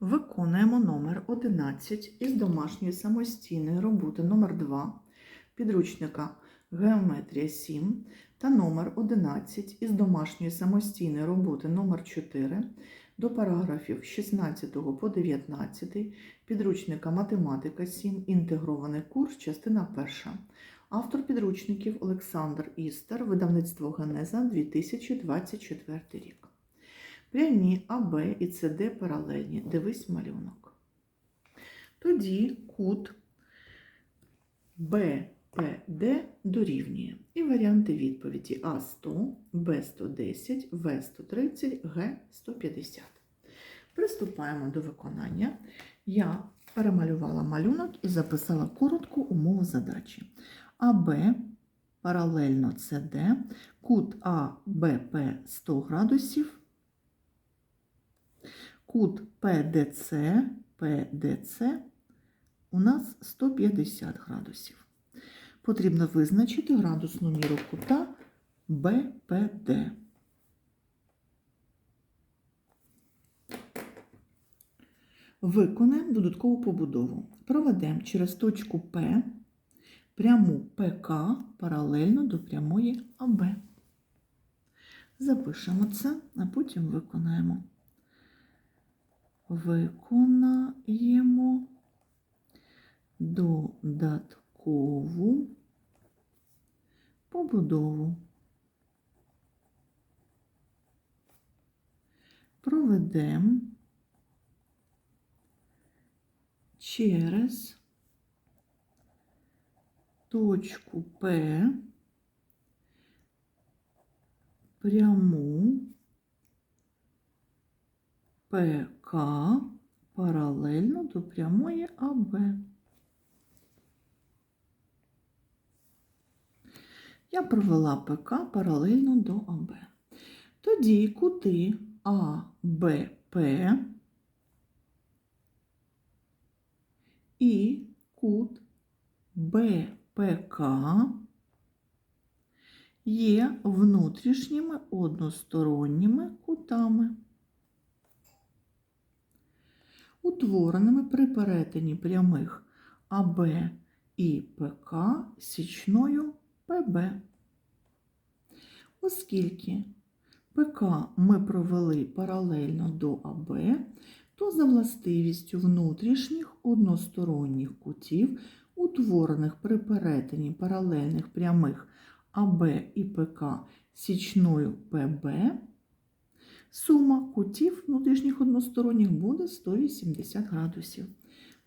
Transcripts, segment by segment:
Виконуємо номер 11 із домашньої самостійної роботи номер 2 підручника Геометрія 7 та номер 11 із домашньої самостійної роботи номер 4 до параграфів 16 по 19 підручника Математика 7 інтегрований курс, частина 1. Автор підручників Олександр Істер, видавництво Генеза 2024 рік. Прямі АБ і СД паралельні. Дивись малюнок. Тоді кут БПД дорівнює. І варіанти відповіді А100, Б110, В130, Г150. Приступаємо до виконання. Я перемалювала малюнок і записала коротку умову задачі. АБ паралельно СД, кут АБП 100 градусів, Кут ПДЦ, ПДЦ у нас 150 градусів. Потрібно визначити градусну міру кута БПД. Виконаємо додаткову побудову. Проведемо через точку П пряму ПК паралельно до прямої АБ. Запишемо це, а потім виконаємо виконаємо додаткову побудову. Проведемо через точку П пряму паралельно до прямої АБ. Я провела ПК паралельно до АБ. Тоді кути АБП і кут БПК є внутрішніми односторонніми кутами утвореними при перетині прямих АБ і ПК січною ПБ. Оскільки ПК ми провели паралельно до АБ, то за властивістю внутрішніх односторонніх кутів, утворених при перетині паралельних прямих АБ і ПК січною ПБ, Сума кутів внутрішніх односторонніх буде 180 градусів.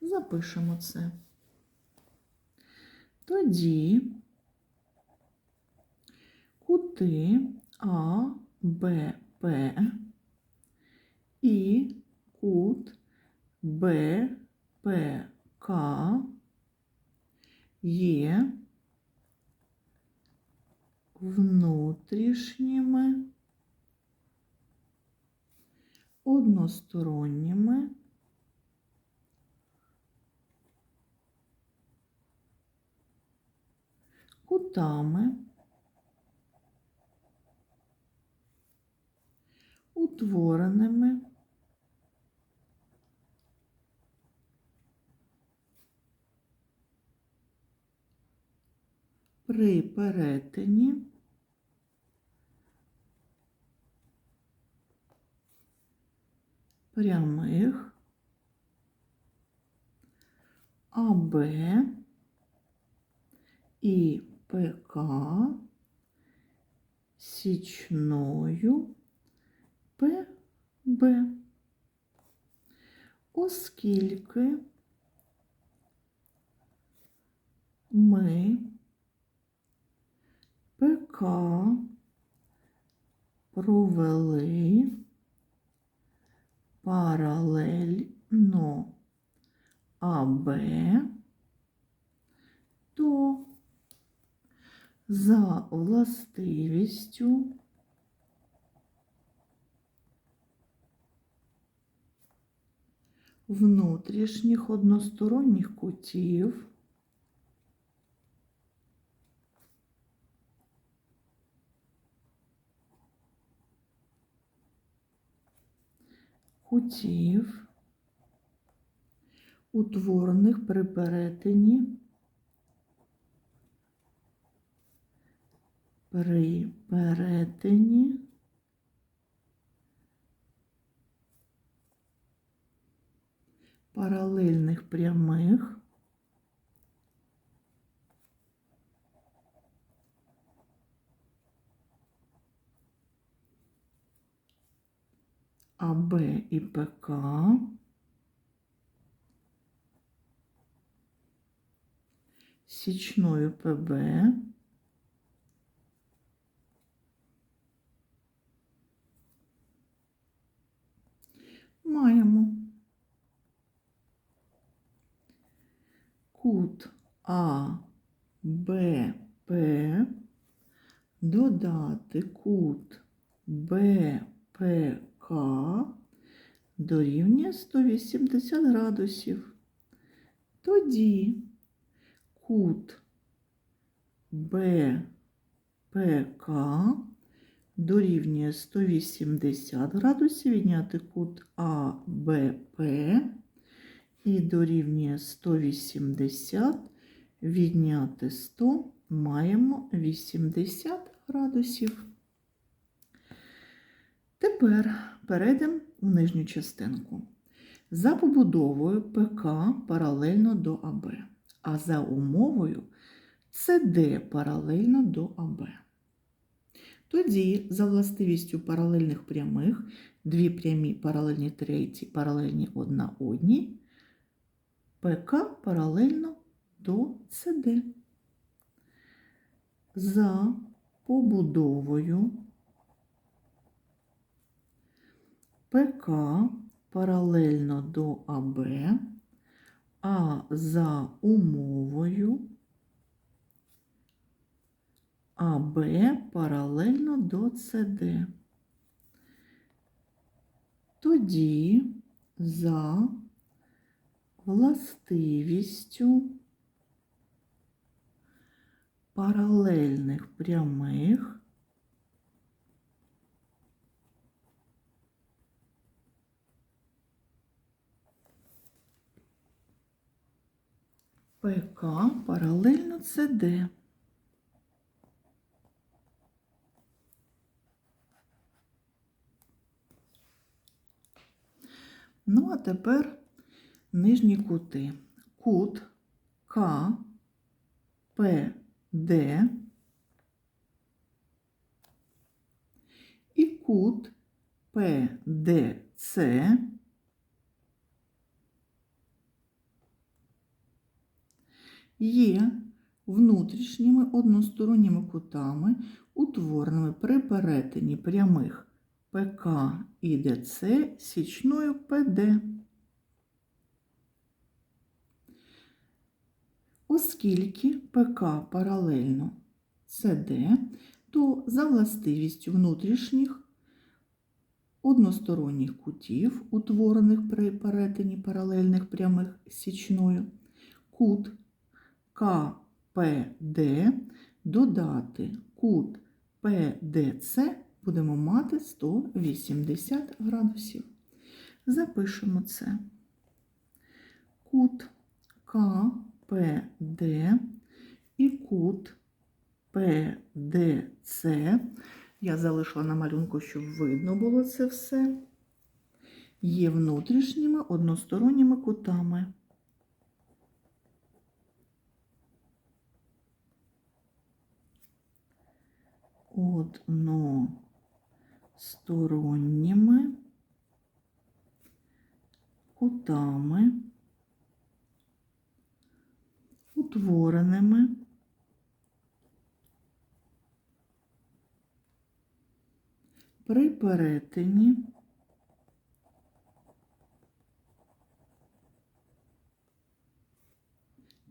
Запишемо це. Тоді кути А, Б, П і кут Б, П, К є внутрішніми односторонніми. Кутами, утвореними. При перетині прямих АБ і ПК січною ПБ, оскільки ми ПК провели паралельно АБ, то за властивістю внутрішніх односторонніх кутів кутів утворених при перетині при перетині паралельних прямих АБ і ПК. Січною ПБ маємо. Кут А, Б, П, додати кут Б, П, К дорівнює 180 градусів. Тоді кут Б, П, дорівнює 180 градусів, відняти кут АБП і дорівнює 180, відняти 100, маємо 80 градусів. Тепер перейдемо в нижню частинку. За побудовою ПК паралельно до АБ, а за умовою СД паралельно до АБ. Тоді, за властивістю паралельних прямих, дві прямі паралельні третій, паралельні одна одній, ПК паралельно до СД. За побудовою ПК паралельно до АБ, а за умовою АБ паралельно до СД. Тоді за властивістю паралельних прямих ПК паралельно СД. Ну, а тепер нижні кути. Кут К, П, Д і кут П, Д, С є внутрішніми односторонніми кутами, утвореними при перетині прямих ПК і ДЦ січною ПД. Оскільки ПК паралельно СД, то за властивістю внутрішніх односторонніх кутів, утворених при перетині паралельних прямих січною, кут КПД додати кут ПДЦ будемо мати 180 градусів. Запишемо це. Кут КПД і кут ПДЦ. Я залишила на малюнку, щоб видно було це все. Є внутрішніми односторонніми кутами. Односторонніми кутами, утвореними при перетині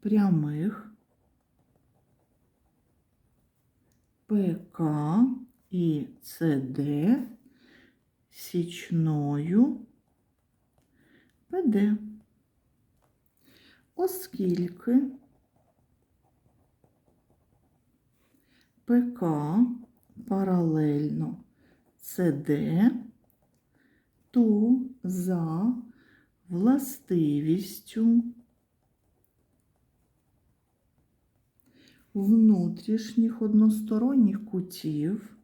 прямих ПК і СД січною ПД. Оскільки ПК паралельно СД, то за властивістю внутрішніх односторонніх кутів.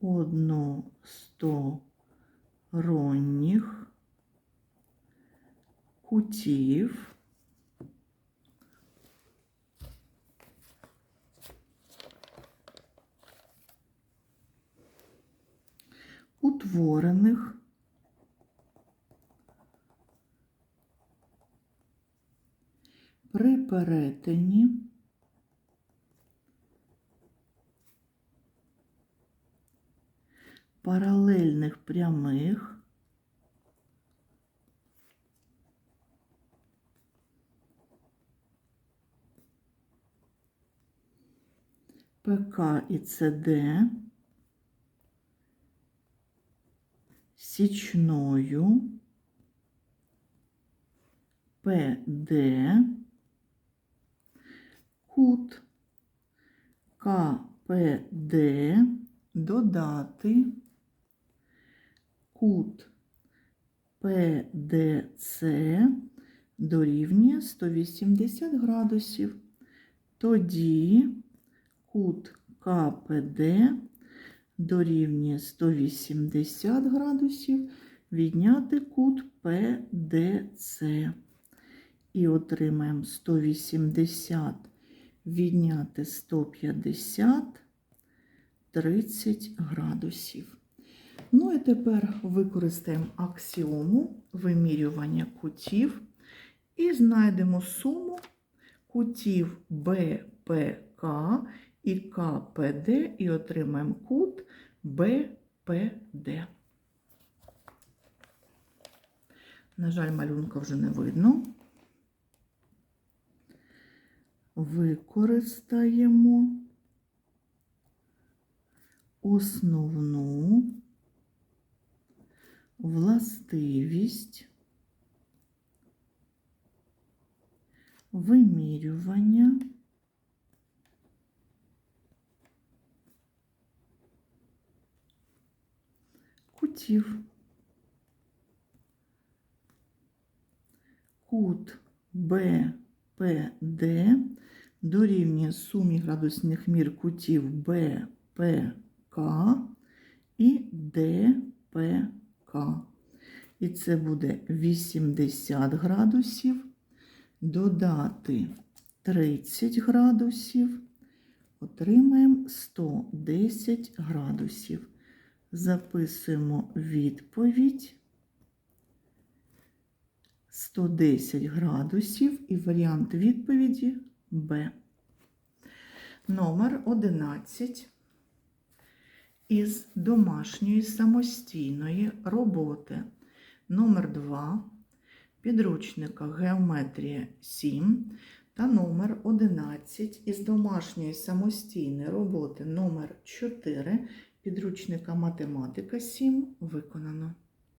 Односторонніх кутів. Утворених при перетині. Паралельних прямих. ПК і ЦД. Січною. ПД кут КПД додати кут ПДЦ дорівнює 180 градусів. Тоді кут КПД дорівнює 180 градусів, відняти кут ПДЦ. І отримаємо 180 відняти 150 30 градусів. Ну і тепер використаємо аксіому вимірювання кутів і знайдемо суму кутів БПК і КПД і отримаємо кут БПД. На жаль, малюнка вже не видно. Використаємо основну властивість вимірювання кутів. Кут БПД дорівнює сумі градусних мір кутів БПК і ДПК. І це буде 80 градусів, додати 30 градусів, отримаємо 110 градусів. Записуємо відповідь 110 градусів і варіант відповіді Б. Номер 11 із домашньої самостійної роботи. Номер 2 підручника Геометрія 7 та номер 11 із домашньої самостійної роботи номер 4 підручника Математика 7 виконано.